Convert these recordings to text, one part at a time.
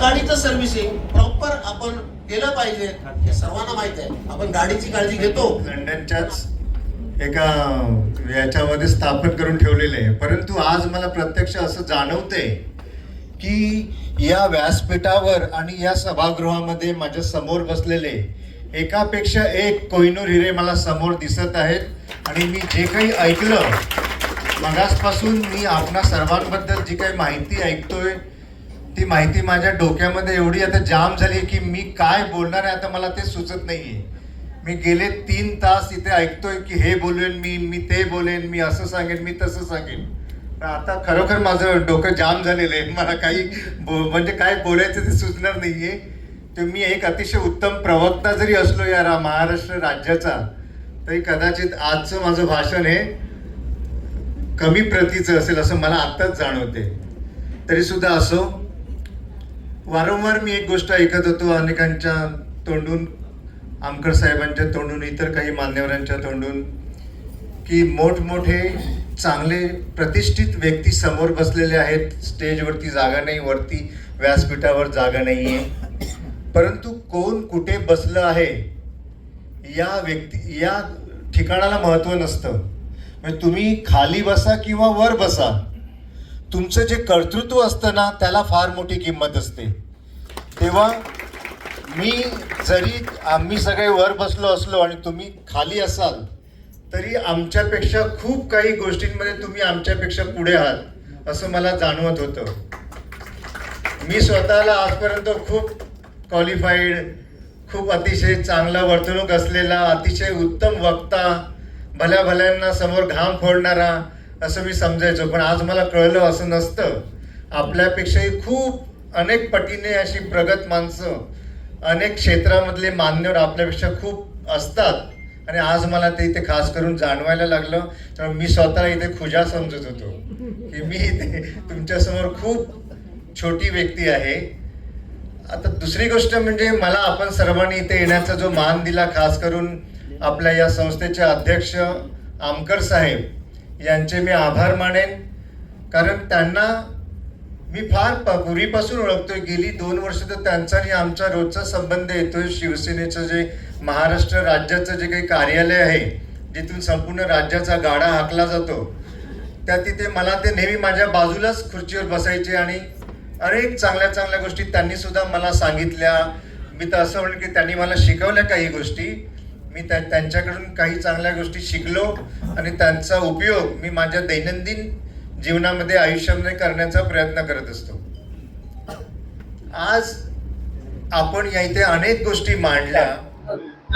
गाडीचं servicing proper आपण केलं पाहिजे. हे सर्वांना माहीत आहे. आपण गाडीची काळजी घेतो. लंडनच्याच एका याच्यामध्ये स्थापन करून ठेवलेले आहे. परंतु आज मला प्रत्यक्ष असं जाणवते की या व्यासपीठावर आणि या सभागृहामध्ये माझ्यासमोर बसलेले एकापेक्षा एक कोहिनूर हिरे मला समोर दिसत आहेत. आणि मी जे काही ऐकलं मगासपासून मी आपणा सर्वांबद्दल जी काही माहिती ऐकतोय ती माहिती माझ्या डोक्यामध्ये एवढी आता जाम झाली की मी काय बोलणार आहे आता मला ते सुचत नाहीये. मी गेले तीन तास इथे ऐकतोय की हे बोलेन मी मी ते बोलेन मी असं सांगेन मी तसं सांगेन. आता खरोखर माझं डोकं जाम झालेलं आहे. मला काही बो म्हणजे काय बोलायचं ते सुचणार नाहीये. तर मी एक अतिशय उत्तम प्रवक्ता जरी असलो या रा महाराष्ट्र राज्याचा तरी कदाचित आजचं माझं भाषण हे कमी प्रतीचं असेल असं मला आत्ताच जाणवते. तरी सुद्धा असो वारंवार मी एक गोष्ट ऐकत होतो अनेकांच्या तोंडून आमकर साहेबांच्या तोंडून इतर काही मान्यवरांच्या तोंडून की मोठमोठे चांगले प्रतिष्ठित व्यक्ती समोर बसलेले आहेत. स्टेजवरती जागा नाही वरती व्यासपीठावर जागा नाही आहे परंतु कोण कुठे बसलं आहे या व्यक्ती या ठिकाणाला महत्त्व नसतं. म्हणजे तुम्ही खाली बसा किंवा वर बसा. तुमचं जे कर्तृत्व असतं ना त्याला फार मोठी किंमत असते. तेव्हा मी जरी आम्ही सगळे वर बसलो असलो आणि तुम्ही खाली असाल तरी आमच्यापेक्षा खूप काही गोष्टींमध्ये तुम्ही आमच्यापेक्षा पुढे आहात असं मला जाणवत होतं. मी स्वतःला आजपर्यंत खूप क्वालिफाईड खूप अतिशय चांगला वर्तणूक असलेला अतिशय उत्तम वक्ता भल्या भल्यांना समोर घाम फोडणारा असं मी समजायचो. पण आज मला कळलं असं नसतं. आपल्यापेक्षाही खूप अनेक पटीने अशी प्रगत माणसं अनेक क्षेत्रामधले मान्यवर आपल्यापेक्षा खूप असतात. आणि आज मला ते इथे खास करून जाणवायला लागलं. तर मी स्वतःला इथे खुजा समजत होतो. की मी इथे तुमच्यासमोर खूप छोटी व्यक्ती आहे. आता दुसरी गोष्ट म्हणजे मला आपण सर्वांनी इथे येण्याचा जो मान दिला खास करून आपल्या या संस्थेचे अध्यक्ष आमकर साहेब यांचे मी आभार मानेन. कारण त्यांना मी फार प- पूर्वीपासून ओळखतोय. गेली दोन वर्ष तर त्यांचा आणि आमचा रोजचा संबंध येतोय. शिवसेनेचं जे महाराष्ट्र राज्याचं जे काही कार्यालय आहे जिथून संपूर्ण राज्याचा गाडा हाकला जातो त्या तिथे मला ते नेहमी माझ्या बाजूलाच खुर्चीवर बसायचे आणि अनेक चांगल्या चांगल्या गोष्टी त्यांनी सुद्धा मला सांगितल्या. मी तर असं म्हणेन की त्यांनी मला शिकवल्या काही गोष्टी. मी त्या त्यांच्याकडून काही चांगल्या गोष्टी शिकलो आणि त्यांचा उपयोग मी माझ्या दैनंदिन जीवनामध्ये आयुष्यामध्ये करण्याचा प्रयत्न करत असतो. आज आपण या इथे अनेक गोष्टी मांडल्या.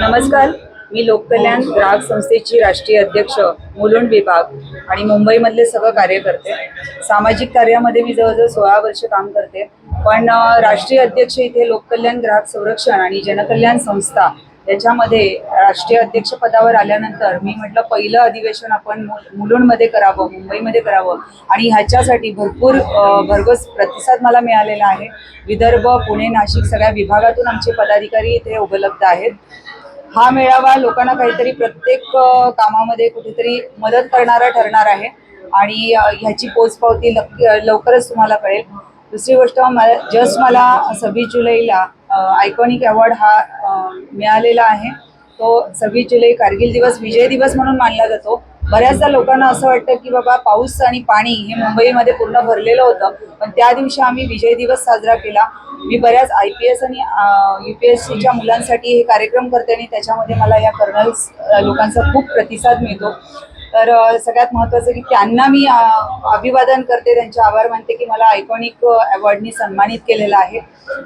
नमस्कार. मी लोककल्याण ग्राहक संस्थेची राष्ट्रीय अध्यक्ष मुलुंड विभाग आणि मुंबईमधले सगळं कार्य करते सामाजिक कार्यामध्ये मी जवळजवळ सोळा वर्ष काम करते. पण राष्ट्रीय अध्यक्ष इथे लोककल्याण ग्राहक संरक्षण आणि जनकल्याण संस्था याच्यामध्ये राष्ट्रीय अध्यक्ष पदावर आल्यानंतर मी म्हटलं पहिलं अधिवेशन आपण मु- मुलुंडमध्ये करावं मुंबईमध्ये करावं. आणि ह्याच्यासाठी भरपूर भरघोस प्रतिसाद मला मिळालेला आहे. विदर्भ पुणे नाशिक सगळ्या विभागातून आमचे पदाधिकारी इथे उपलब्ध आहेत. हा मेळावा लोकांना काहीतरी प्रत्येक कामामध्ये कुठेतरी मदत करणारा ठरणार आहे. आणि ह्याची पोचपावती लवकरच तुम्हाला कळेल. दुसरी गोष्ट मला जस्ट मला सव्वीस जुलैला आयकॉनिक अवॉर्ड हा मिळालेला आहे. तो सव्वीस जुलै कारगिल दिवस विजय दिवस म्हणून मानला जातो. बऱ्याचदा लोकांना असं वाटतं की बाबा पाऊस आणि पाणी हे मुंबईमध्ये पूर्ण भरलेलं होतं. पण त्या दिवशी आम्ही विजय दिवस साजरा केला. मी बऱ्याच आय पी एस आणि यू पी एस सीच्या मुलांसाठी हे कार्यक्रम करते आणि त्याच्यामध्ये मला या कर्नल्स लोकांचा खूप प्रतिसाद मिळतो. तर सगळ्यात महत्त्वाचं की त्यांना मी अभिवादन करते त्यांचे आभार मानते की मला आयकॉनिक अवॉर्डनी सन्मानित केलेलं आहे.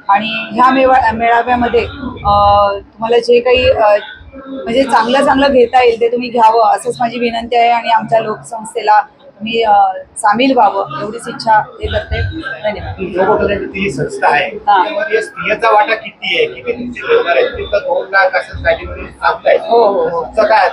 आणि ह्या मेवा मेळाव्यामध्ये तुम्हाला जे काही म्हणजे चांगलं चांगलं घेता येईल ते तुम्ही घ्यावं असंच माझी विनंती आहे आणि आमच्या लोकसंस्थेला मी सामील व्हावं एवढीच इच्छा हे करते. धन्यवाद. लोककल्याणची ही संस्था आहे. त्यामध्ये स्त्रियांचा वाटा किती आहे? किती दोन लाख असं हो, हो, हो. काय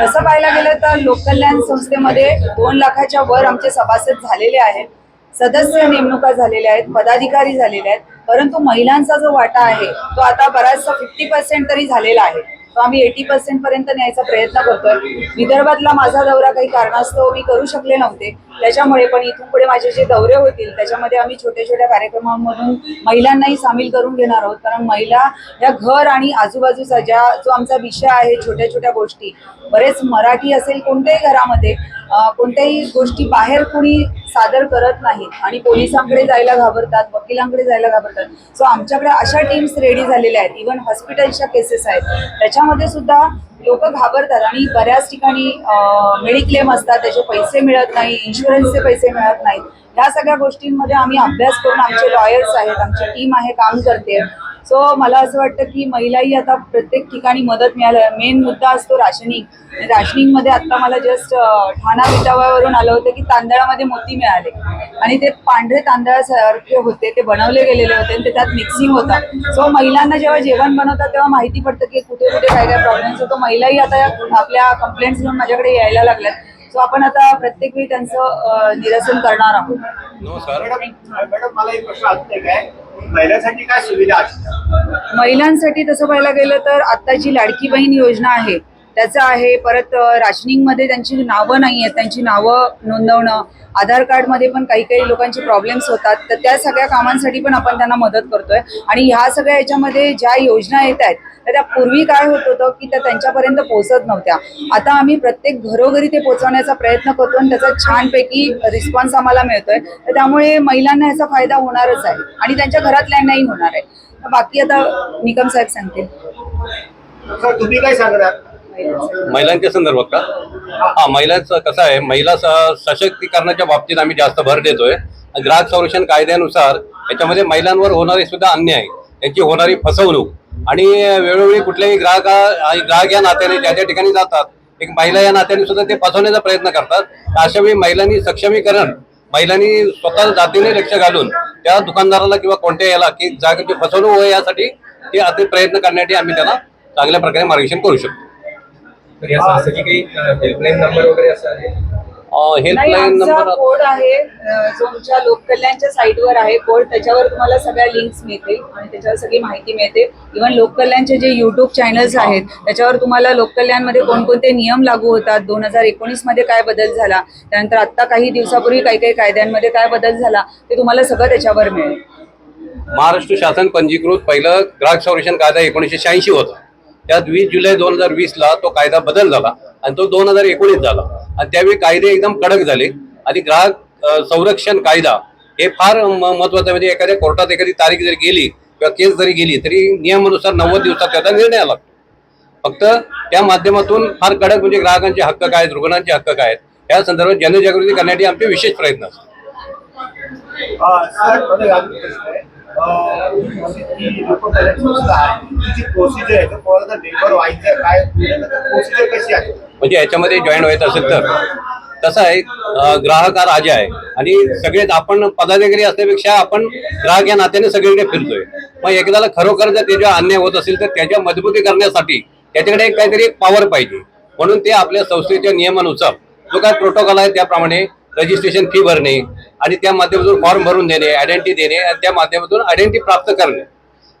तसं पाहायला गेलं तर लोककल्याण संस्थेमध्ये दोन लाखाच्या वर आमचे सभासद झालेले आहेत. सदस्य नेमणुका झालेल्या आहेत पदाधिकारी झालेले आहेत. परंतु महिलांचा जो वाटा आहे तो आता बराचसा फिफ्टी पर्सेंट तरी झालेला आहे. तो आम्ही एटी पर्सेंट पर्यंत न्यायचा प्रयत्न करतोय. विदर्भातला माझा दौरा काही कारणास्तव मी करू शकले नव्हते. त्याच्यामुळे पण इथून पुढे माझे जे दौरे होतील त्याच्यामध्ये आम्ही छोट्या छोट्या कार्यक्रमांमधून महिलांनाही सामील करून घेणार आहोत. कारण महिला या घर आणि आजूबाजूचा ज्या जो आमचा विषय आहे छोट्या छोट्या गोष्टी बरेच मराठी असेल कोणत्याही घरामध्ये कोणत्याही गोष्टी बाहेर कोणी सादर करत नाहीत आणि पोलिसांकडे जायला घाबरतात वकिलांकडे जायला घाबरतात. सो आमच्याकडे अशा टीम्स रेडी झालेल्या आहेत. इव्हन हॉस्पिटलच्या केसेस आहेत. त्याच्यामध्ये सुद्धा लोक घाबरतात आणि बऱ्याच ठिकाणी मेडिक्लेम असतात त्याचे पैसे मिळत नाही इन्शुरन्सचे पैसे मिळत नाहीत. ह्या सगळ्या गोष्टींमध्ये आम्ही अभ्यास करून आमचे लॉयर्स आहेत आमची टीम आहे काम करते. सो मला असं वाटतं की महिलाही आता प्रत्येक ठिकाणी मदत मिळाल्या. मेन मुद्दा असतो राशनिंग. राशनिंगमध्ये आत्ता आता मला जस्ट ठाणा विटावावरून आलं होतं की तांदळामध्ये मोती मिळाले. आणि ते पांढरे तांदळासारखे होते ते बनवले गेलेले होते आणि ते त्यात मिक्सिंग होतात सो महिलांना जेव्हा जेवण बनवतात तेव्हा माहिती पडतं की कुठे कुठे काय काय प्रॉब्लेम्स होतो. महिलाही आता आपल्या कंप्लेंट्स घेऊन माझ्याकडे यायला लागल्यात. सो आपण आता प्रत्येक वेळी त्यांचं निरसन करणार आहोत. नमस्कार. मॅडम मॅडम मला एक प्रश्न असते काय? महिलांसाठी काय सुविधा असतात? महिलांसाठी तसं पाहायला गेलं तर आता जी लाडकी बहीण योजना आहे. त्याचं आहे. परत राशनिंगमध्ये त्यांची नावं नाही आहेत त्यांची नावं नोंदवणं. आधार कार्डमध्ये पण काही काही लोकांचे प्रॉब्लेम्स होतात. तर त्या सगळ्या कामांसाठी पण आपण त्यांना मदत करतोय. आणि ह्या सगळ्या याच्यामध्ये ज्या योजना येत आहेत तर त्या पूर्वी काय होत होतं की त्या त्यांच्यापर्यंत पोहोचत नव्हत्या. आता आम्ही प्रत्येक घरोघरी ते पोहोचवण्याचा प्रयत्न करतो आणि त्याचा छानपैकी रिस्पॉन्स आम्हाला मिळतोय. तर त्यामुळे महिलांना याचा फायदा होणारच आहे. आणि त्यांच्या घरातल्यांनाही होणार आहे. बाकी आता निकम साहेब सांगतील. तुम्ही काय सांगणार? महिलांच्या संदर्भात का? हा महिलांचं कसं आहे महिला स- सशक्तीकरणाच्या बाबतीत आम्ही जास्त भर देतोय. ग्राहक संरक्षण कायद्यानुसार याच्यामध्ये महिलांवर होणारे सुद्धा अन्याय त्यांची होणारी फसवणूक आणि वेळोवेळी कुठल्याही ग्राहक ग्राहक या नात्याने ज्या ज्या ठिकाणी जातात एक महिला या नात्याने सुद्धा ते फसवण्याचा प्रयत्न करतात. तर अशा वेळी महिलांनी सक्षमीकरण महिलांनी स्वतः जातीने लक्ष घालून त्या दुकानदाराला किंवा कोणत्या याला की जागेची फसवणूक होईल यासाठी ते अति प्रयत्न करण्यासाठी आम्ही त्यांना चांगल्या प्रकारे मार्गदर्शन करू शकतो. तर या संस्थेची काही हेल्पलाईन नंबर वगैरे असं आहे? नाही हेल्पलाईन आमचा नंबर कोड आहे अं, जो आमच्या लोककल्याणच्या साईटवर आहे कोड त्याच्यावर तुम्हाला सगळ्या लिंक्स मिळतील आणि त्याच्यावर सगळी माहिती मिळते. इव्हन लोककल्याणचे जे युट्यूब चॅनल्स आहेत त्याच्यावर तुम्हाला लोककल्याणमध्ये कोणकोणते नियम लागू होतात? दोन हजार एकोणीसमध्ये काय बदल झाला? त्यानंतर आता काही दिवसापूर्वी काही काही कायद्यांमध्ये काय बदल झाला? ते तुम्हाला सगळं त्याच्यावर मिळेल. महाराष्ट्र शासन पंजीकृत पहिलं ग्राहक संरक्षण कायदा एकोणीसशे शहाऐंशी होता. त्यात वीस जुलै दोन हजार वीसला तो कायदा बदल झाला आणि तो दोन हजार एकोणीस झाला. आणि त्यावेळी कायदे एकदम कडक झाले. आणि ग्राहक संरक्षण कायदा हे फार म- महत्वाचं म्हणजे एखाद्या कोर्टात एखादी तारीख जरी गेली किंवा केस जरी गेली तरी नियमानुसार नव्वद दिवसात त्याचा निर्णय आला. फक्त त्या माध्यमातून फार कडक म्हणजे ग्राहकांचे हक्क काय आहेत रुग्णांचे हक्क काय आहेत या संदर्भात जनजागृती करण्यासाठी आमचे विशेष प्रयत्न असतात संस्था जी प्रोसिजर आहे. तर कोणाला मेंबर व्हायचं काय प्रोसिजर कशी आहे? म्हणजे याच्यामध्ये जॉईन व्हायचं असेल तर. तसं आहे ग्राहक हा राजा आहे. आणि सगळेच आपण पदाधिकारी असण्यापेक्षा आपण ग्राहक या नात्याने सगळीकडे फिरतोय. मग एकदाला खरोखर जर त्याच्या अन्याय होत असेल तर त्याच्या मजबूती करण्यासाठी त्याच्याकडे एक काहीतरी पॉवर पाहिजे. म्हणून ते आपल्या संस्थेच्या नियमानुसार जो काय प्रोटोकॉल आहे त्याप्रमाणे रजिस्ट्रेशन फी भरणे आणि त्या माध्यमातून फॉर्म भरून देणे आयडेंटिटी देणे आणि त्या माध्यमातून आयडेंटिटी प्राप्त करणे.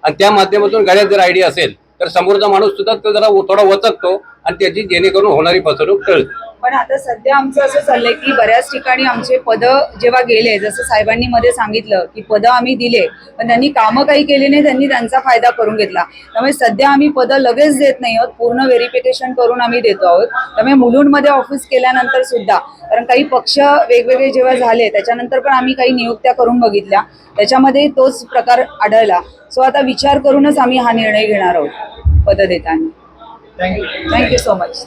आणि त्या माध्यमातून गाड्या जर आयडी असेल तर समोरचा माणूस सुद्धा तो जरा थोडा वचकतो आणि त्याची जेणेकरून होणारी फसवणूक टळते. पण आता सध्या आमचं असं चाललंय की बऱ्याच ठिकाणी आमचे पद जेव्हा गेले जसं साहेबांनी मध्ये सांगितलं की पदं आम्ही दिले पण त्यांनी कामं काही केली नाही त्यांनी त्यांचा फायदा करून घेतला. त्यामुळे सध्या आम्ही पदं लगेच देत नाही आहोत पूर्ण व्हेरिफिकेशन करून आम्ही देतो आहोत. त्यामुळे मुलुंडमध्ये ऑफिस केल्यानंतर सुद्धा कारण काही पक्ष वेगवेगळे जेव्हा झाले त्याच्यानंतर पण आम्ही काही नियुक्त्या करून बघितल्या. त्याच्यामध्ये तोच प्रकार आढळला. सो आता विचार करूनच आम्ही हा निर्णय घेणार आहोत पदं देताना. Thank you so much